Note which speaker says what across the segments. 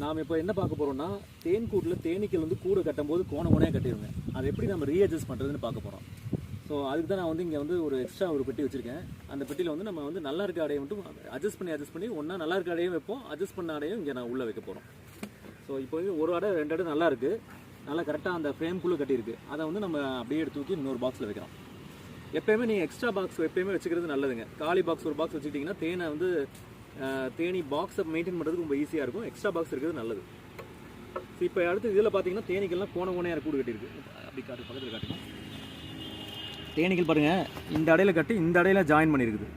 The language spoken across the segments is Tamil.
Speaker 1: நாம் இப்போ என்ன பார்க்க போகிறோம்னா தேன் கூட்டில் தேனீக்கள் வந்து கூடு கட்டும்போது கோண கோணையாக கட்டிடுங்க. அதை எப்படி நம்ம ரீஅட்ஜஸ்ட் பண்ணுறதுன்னு பார்க்க போகிறோம் ஸோ அதுக்கு தான் நான் வந்து இங்கே வந்து ஒரு எக்ஸ்ட்ரா ஒரு பெட்டி வச்சுருக்கேன். அந்த பெட்டியில் வந்து நம்ம வந்து நல்லா இருக்க அடையை மட்டும் அட்ஜஸ்ட் பண்ணி அட்ஜஸ்ட் பண்ணி ஒன்றா நல்லா இருக்க அடையும் வைப்போம். அட்ஜஸ்ட் பண்ண அடையும் இங்கே நான் உள்ளே வைக்க போகிறோம் ஸோ இப்போ வந்து ஒரு அடை ரெண்டு அடை நல்லா இருக்குது நல்லா கரெக்டாக அந்த ஃப்ரேம்குள்ளே கட்டியிருக்கு. அதை வந்து நம்ம அப்படியே எடுத்து தூக்கி இன்னொரு பாக்ஸில் வைக்கிறோம். எப்பயுமே நீங்கள் எக்ஸ்ட்ரா பாக்ஸ் எப்பயுமே வச்சுக்கிறது நல்லதுங்க. காலி பாக்ஸ் ஒரு பாக்ஸ் வச்சுக்கிட்டிங்கன்னா தேனை வந்து தேனி பாக்ஸை மெயின்டைன் பண்ணுறதுக்கு ரொம்ப ஈஸியாக இருக்கும். எக்ஸ்ட்ரா பாக்ஸ் இருக்கிறது நல்லது. ஸோ இப்போ அடுத்து இதில் பார்த்தீங்கன்னா தேனீக்கள்லாம் கோண கோணையாக கூடு கட்டியிருக்கு. அப்படி காட்டு பக்கத்தில் காட்டுங்க. தேனீக்கள் பாருங்கள் இந்த இடையில கட்டி இந்த இடையில ஜாயின் பண்ணியிருக்குது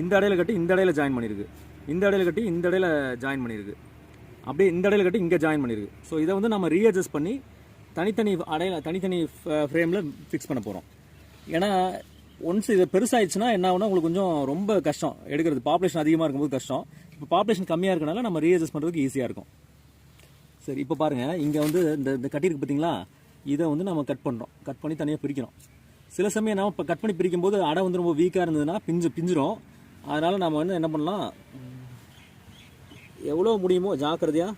Speaker 1: இந்த இடையில கட்டி இந்த இடையில ஜாயின் பண்ணியிருக்கு. இந்த இடையில கட்டி இந்த இடையில ஜாயின் பண்ணியிருக்கு. அப்படியே இந்த இடையில கட்டி இங்கே ஜாயின் பண்ணியிருக்கு. ஸோ இதை வந்து நம்ம ரீஅட்ஜஸ்ட் பண்ணி தனித்தனி அடையில தனித்தனி ஃப்ரேமில் ஃபிக்ஸ் பண்ண போகிறோம் ஏன்னா ஒன்ஸ் இது பெருசாயிடுச்சுன்னா என்ன ஆகுனா உங்களுக்கு கொஞ்சம் ரொம்ப கஷ்டம். எடுக்கிறது பாப்புலேஷன் அதிகமாக இருக்கும்போது கஷ்டம். இப்போ பாப்புலேஷன் கம்மியாக இருக்கனால நம்ம ரீஅட்ஜஸ்ட் பண்ணுறதுக்கு ஈஸியாக இருக்கும். சரி இப்போ பாருங்கள் இங்கே வந்து இந்த இந்த கட்டியிருக்கு பார்த்தீங்களா இதை வந்து நம்ம கட் பண்ணுறோம் கட் பண்ணி தனியாக பிரிக்கிறோம். சில சமயம் நம்ம இப்போ கட் பண்ணி பிரிக்கும் போது அடை வந்து ரொம்ப வீக்காக இருந்ததுன்னா பிஞ்சு பிஞ்சிரும். அதனால் நம்ம வந்து என்ன பண்ணலாம்? எவ்வளோ முடியுமோ ஜாக்கிரதையாக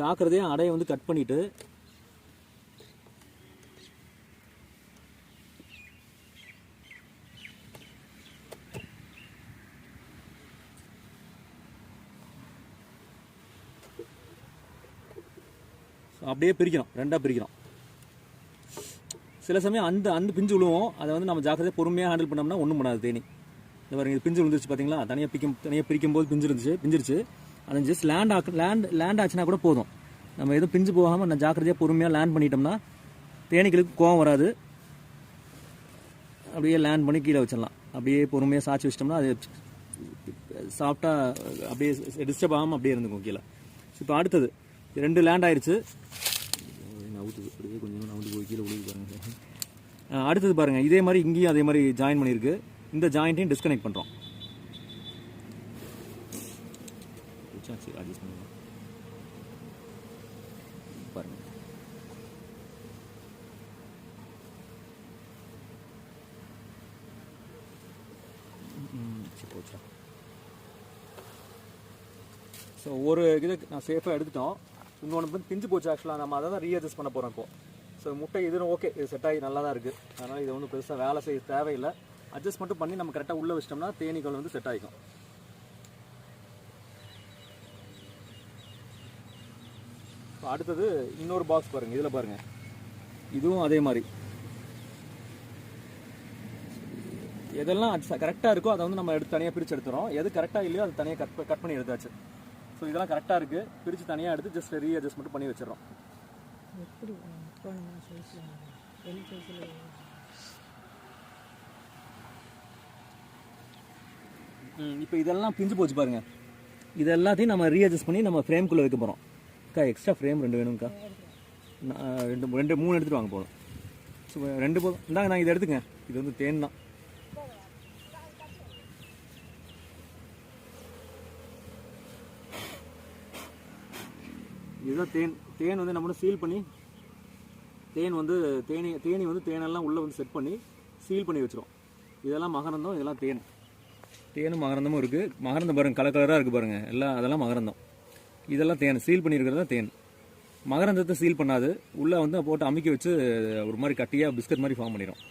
Speaker 1: ஜாக்கிரதையாக அடையை வந்து கட் பண்ணிவிட்டு அப்படியே பிரிக்கிறோம் ரெண்டாக பிரிக்கிறோம் சில சமயம் அந்த அந்த பிஞ்சு விழுவோம். அதை வந்து நம்ம ஜாக்கிரதையாக பொறுமையாக ஹேண்டில் பண்ணோம்னா ஒன்றும் பண்ணாது தேனி. இந்த பாருங்க இது பிஞ்சு விழுந்துருச்சு பார்த்தீங்களா தனியாக பிக்கும் தனியாக பிரிக்கும் போது பிஞ்சு இருந்துச்சு பிஞ்சிருச்சு. அது ஜஸ்ட் லேண்ட் ஆக்கு லேண்ட் லேண்ட் ஆச்சுன்னா கூட போதும். நம்ம எதுவும் பிஞ்சு போகாமல் நான் ஜாக்கிரதையாக பொறுமையாக லேண்ட் பண்ணிட்டோம்னா தேனீக்களுக்கு கோவம் வராது. அப்படியே லேண்ட் பண்ணி கீழே வச்சிடலாம். அப்படியே பொறுமையாக சாய்ச்சி வச்சிட்டோம்னா அது சாப்பிட்டா அப்படியே டிஸ்டர்ப் ஆகாமல் அப்படியே இருந்துக்கும் கீழே. இப்போ அடுத்தது ரெண்டு லேண்ட் ஆயிடுச்சு நவுத்துது அப்படியே கொஞ்சம் நவுத்து போய் கீழே விழுது பாருங்கள் அடுத்தது பாருங்கள் இதே மாதிரி இங்கேயும் அதே மாதிரி ஜாயின் பண்ணியிருக்கு. இந்த ஜாயிண்ட்டையும் டிஸ்கனெக்ட் பண்ணுறோம் அட்ஜஸ்ட் பண்ணுவோம் பாருங்க சரி, ஸோ ஒரு இது நான் சேஃபாக எடுத்துட்டோம். இன்னொன்று வந்து பிஞ்சு போச்சு ஆக்சுவலாக நம்ம அதை தான் ரீஅட்ஜஸ்ட் பண்ண போகிறோம் இப்போ. ஸோ முட்டை இதுவும் ஓகே இது செட் ஆகி நல்லா தான் இருக்குது அதனால் இது ஒன்றும் பெருசாக வேலை செய்ய தேவையில்லை. அட்ஜஸ்ட் மட்டும் பண்ணி நம்ம கரெக்டாக உள்ளே வச்சிட்டோம்னா தேனீக்கள் வந்து செட் ஆகிக்கும். அடுத்தது இன்னொரு பாக்ஸ் பாருங்கள் இதில் பாருங்கள் இதுவும் அதே மாதிரி. எதெல்லாம் கரெக்டாக இருக்கோ அதை வந்து நம்ம எடுத்து தனியாக பிரித்து எடுத்துறோம். எது கரெக்டாக இல்லையோ அதை தனியாக கட் கட் பண்ணி எடுத்தாச்சு. ஸோ இதெல்லாம் கரெக்டாக இருக்குது பிரித்து தனியாக எடுத்து ஜஸ்ட் ரீ அட்ஜஸ்ட்மெண்ட் பண்ணி வச்சிடறோம். இப்போ இதெல்லாம் பிஞ்சு போச்சு பாருங்க. இது எல்லாத்தையும் நம்ம ரீஅட்ஜஸ்ட் பண்ணி நம்ம ஃப்ரேம்குள்ளே வைக்க போகிறோம் அக்கா எக்ஸ்ட்ரா ஃப்ரேம் ரெண்டு வேணும்க்கா. நான் ரெண்டு ரெண்டு மூணு எடுத்துகிட்டு வாங்க போதும் ஸோ ரெண்டு போதும் இந்தாங்க நான் இதை எடுத்துங்க இது வந்து தேன் தான். இதுதான் தேன். தேன் வந்து நம்ம சீல் பண்ணி தேன் வந்து தேனி தேனி வந்து தேனெல்லாம் உள்ளே வந்து செட் பண்ணி சீல் பண்ணி வச்சுரும். இதெல்லாம் மகரந்தம் இதெல்லாம் தேன். தேனும் மகரந்தமும் இருக்குது மகரந்தம் பாருங்க கலர் கலராக இருக்குது பாருங்கள் எல்லாம் அதெல்லாம் மகரந்தம். இதெல்லாம் தேன். சீல் பண்ணியிருக்கிறது தான் தேன். மகரந்தத்தை சீல் பண்ணாது. உள்ளே வந்து போட்டு அமுக்கி வச்சு ஒரு மாதிரி கட்டியாக பிஸ்கட் மாதிரி ஃபார்ம் பண்ணிடும்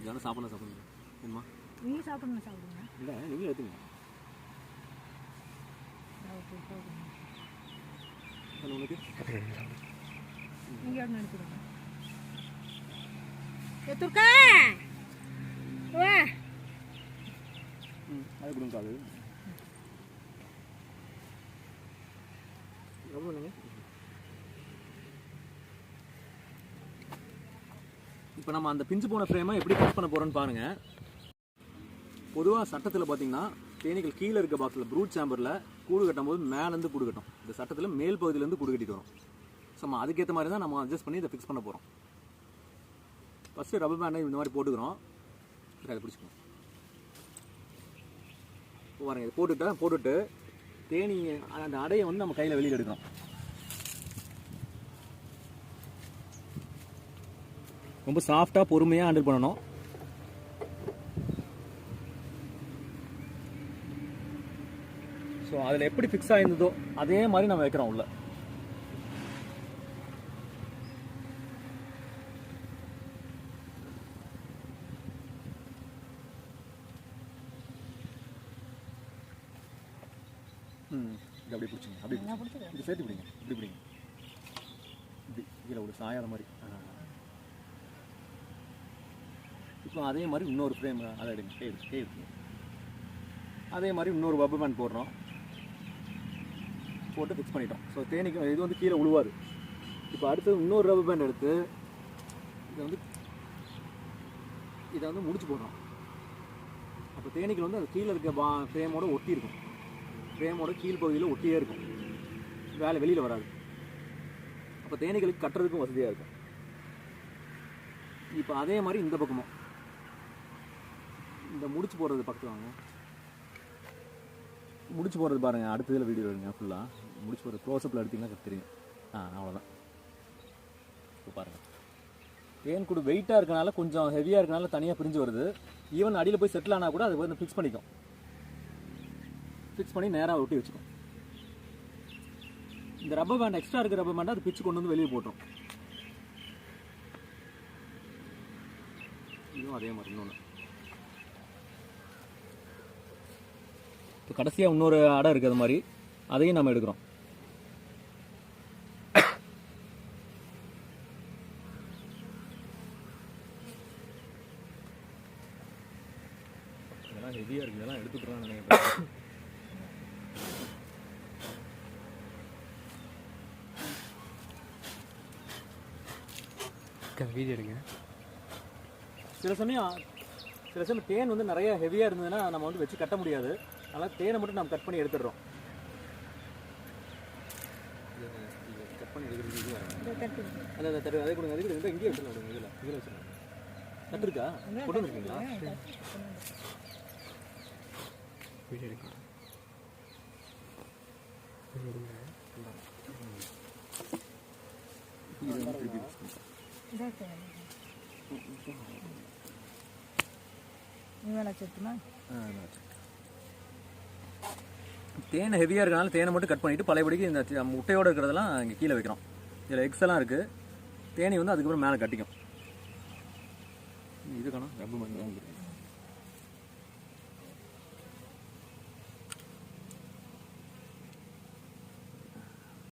Speaker 1: இதெல்லாம் சாப்பிடலாம் சாப்பிடணும் என்னம்மா?
Speaker 2: நீங்கள் சாப்பிடணும் சாப்பிடுங்க.
Speaker 1: இல்லை எடுத்துங்க
Speaker 2: நீங்கள் ஒன்று எடுத்துடுங்க எத்துருக்கா வா.
Speaker 1: ம் அது கொடுங்க அது எவ்வளோங்க இப்போ நம்ம அந்த பிஞ்சு போன ஃப்ரேமை எப்படி கட் பண்ண போகிறோம்னு பாருங்கள் பொதுவாக சட்டத்தில் பார்த்தீங்கன்னா தேனீக்கள் கீழே இருக்க பாக்ஸில் ப்ரூட் சேம்பரில் கூடு கட்டும் போது மேலேருந்து கூடு கட்டும். இந்த சட்டத்தில் மேல் பகுதியிலேருந்து கூடு கட்டிட்டு வரும். ஸோ நம்ம அதுக்கேற்ற மாதிரி தான் நம்ம அட்ஜஸ்ட் பண்ணி இதை ஃபிக்ஸ் பண்ண போகிறோம் ஃபஸ்ட்டு ரப்பர் பேண்டை இந்த மாதிரி போட்டுக்கிறோம். அதை பிடிச்சிக்கணும் பாருங்க இது போட்டுட்டு போட்டுட்டு தேனி அந்த அடையை வந்து நம்ம கையில் வெளியில் எடுக்கிறோம் ரொம்ப சாஃப்டாக பொறுமையாக ஹேண்டில் பண்ணணும். ஸோ அதில் எப்படி ஃபிக்ஸ் ஆகிருந்ததோ அதே மாதிரி நம்ம வைக்கிறோம் உள்ளே. இது அப்படியே பிடிச்சிங்க
Speaker 2: பிடிச்சிக்கிறேன்.
Speaker 1: இது சேர்த்து பிடிங்க இப்படி பிடிங்க. இப்படி கீழே ஒரு சாயாத மாதிரி. இப்போ அதே மாதிரி இன்னொரு ஃப்ரேம் அதை எடுங்க கே கே எடுங்க அதே மாதிரி இன்னொரு ரப்பர் பேண்ட் போடுறோம். போட்டு ஃபிக்ஸ் பண்ணிட்டோம். ஸோ தேனிக்கு இது வந்து கீழே உழுவாது. இப்போ அடுத்து இன்னொரு ரப்பர் பேண்ட் எடுத்து இதை வந்து இதை வந்து முடிச்சு போடுறோம். அப்போ தேனீக்கள் வந்து அது கீழே இருக்க பா ஃப்ரேமோட ஒட்டி இருக்கும் ஃப்ரேமோட கீழ் பகுதியில் ஒட்டியே இருக்கும். வேலை வெளியில் வராது. அப்போ தேனீகளுக்கு கட்டுறதுக்கும் வசதியாக இருக்கும். இப்போ அதே மாதிரி இந்த பக்கமும். இந்த முடிச்சு போடுறது பக்கத்து வாங்க. முடிச்சு போடுறது பாருங்கள் அடுத்த இதில் வீடியோ எடுங்க ஃபுல்லாக முடிச்சு போடுறது க்ளோஸ்அப்பில் எடுத்தீங்கன்னா தெரியும். ஆ அவ்வளோதான் இப்போ பாருங்கள் தேன் கூடு வெயிட்டாக இருக்கனால கொஞ்சம் ஹெவியாக இருக்கனால தனியாக பிரிஞ்சு வருது. ஈவன் அடியில் போய் செட்டில் ஆனால் கூட அது வந்து ஃபிக்ஸ் பண்ணிக்கும். ஃபிக்ஸ் பண்ணி நேராக ஒட்டி வச்சுக்கும் இந்த ரப்பர் பேண்ட் எக்ஸ்ட்ரா இருக்க ரப்பர் பேண்டை அது பிச்சு கொண்டு வந்து வெளியே போட்டோம் இதுவும் அதே மாதிரி இன்னொன்று இப்போ கடைசியாக இன்னொரு அடை இருக்குது அது மாதிரி. அதையும் நம்ம எடுக்கிறோம். இதெல்லாம் ஹெவியாக இருக்குது இதெல்லாம் எடுத்துட்டுறான்னு நினைக்கிறேன்.
Speaker 3: வீடியோ எடுங்க.
Speaker 1: சில சமயம் சில சமயம் தேன் வந்து நிறைய ஹெவியாக இருந்ததுன்னா நம்ம வந்து வச்சு கட்ட முடியாது. அதனால் தேனை மட்டும் நம்ம கட் பண்ணி எடுத்துடுறோம். கட் பண்ணி எடுக்கிறது அதான் அதை தரு அதே கொடுங்க அதே கொடுங்க இங்கேயே வச்சுருங்க இதில் இதில் வச்சுருங்க கட்டு இருக்கா? கொண்டு வந்துருக்கீங்களா?
Speaker 3: வீடியோ எடுங்க
Speaker 1: இது வந்து திருப்பி தேன் ஹெவியாக இருக்கனால தேனை மட்டும் கட் பண்ணிவிட்டு பழையபடிக்கு இந்த முட்டையோடு இருக்கிறதெல்லாம் இங்கே கீழே வைக்கிறோம். இதில் எக்ஸ் எல்லாம் இருக்குது தேனி வந்து அதுக்கப்புறம் மேலே கட்டிக்கும். இது காணும் ரப்பர்